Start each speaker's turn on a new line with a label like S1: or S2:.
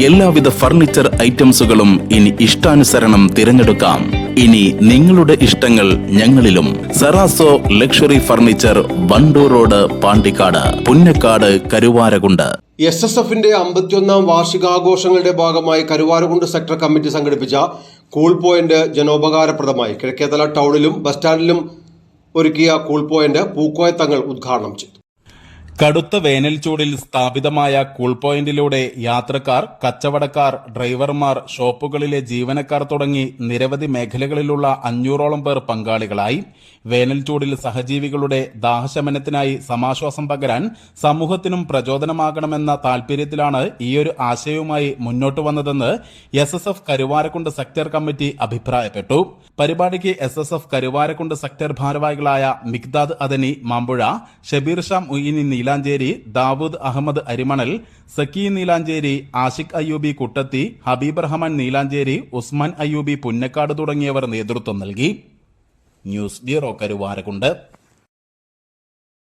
S1: എല്ലാവിധ ഫർണിച്ചർ ഐറ്റംസുകളും ഇനി ഇഷ്ടാനുസരണം തിരഞ്ഞെടുക്കാം. ഇനി നിങ്ങളുടെ ഇഷ്ടങ്ങൾ ഞങ്ങളിലും. സെറാസോ luxury furniture Wandoor road Pandikkad Punnakkad Karuvarakundu.
S2: S S എഫിന്റെ അമ്പത്തിയൊന്നാം വാർഷികാഘോഷങ്ങളുടെ ഭാഗമായി കരുവാരകുണ്ട് സെക്ടർ കമ്മിറ്റി സംഘടിപ്പിച്ച കൂൾ പോയിന്റ് ജനോപകാരപ്രദമായി കിഴക്കേതല ടൗണിലും ബസ് സ്റ്റാൻഡിലും ഒരുക്കിയ കൂൾ പോയിന്റ് പൂക്കോയ തങ്ങൾ ഉദ്ഘാടനം ചെയ്തു.
S3: കടുത്ത വേനൽ ചൂടിൽ സ്ഥാപിതമായ കൂൾ പോയിന്റിലൂടെ യാത്രക്കാർ കച്ചവടക്കാർ ഡ്രൈവർമാർ ഷോപ്പുകളിലെ ജീവനക്കാർ തുടങ്ങി നിരവധി മേഖലകളിലുള്ള അഞ്ഞൂറോളം പേർ പങ്കാളികളായി. വേനൽ ചൂടിൽ സഹജീവികളുടെ ദാഹശമനത്തിനായി സമാശ്വാസം പകരാൻ സമൂഹത്തിനും പ്രചോദനമാകണമെന്ന താൽപര്യത്തിലാണ് ഈയൊരു ആശയവുമായി മുന്നോട്ട് വന്നതെന്ന് S S F Karuvarakundu sector committee അഭിപ്രായപ്പെട്ടു. പരിപാടിക്ക് S S F Karuvarakundu sector ഭാരവാഹികളായ മിഗ്ദാദ് അദനി മാമ്പുഴ ഷബീർ ഷാം ഉയിനി മുയിനി നീലാഞ്ചേരി ദാവൂദ് അഹമ്മദ് അരിമണൽ സക്കി നീലാഞ്ചേരി ആഷിഖ് അയ്യൂബി കുട്ടത്തി ഹബീബ് റഹ്മാൻ നീലാഞ്ചേരി ഉസ്മാൻ അയ്യൂബി പുന്നക്കാട് തുടങ്ങിയവർ നേതൃത്വം നൽകി. News bureau Karuvarakundu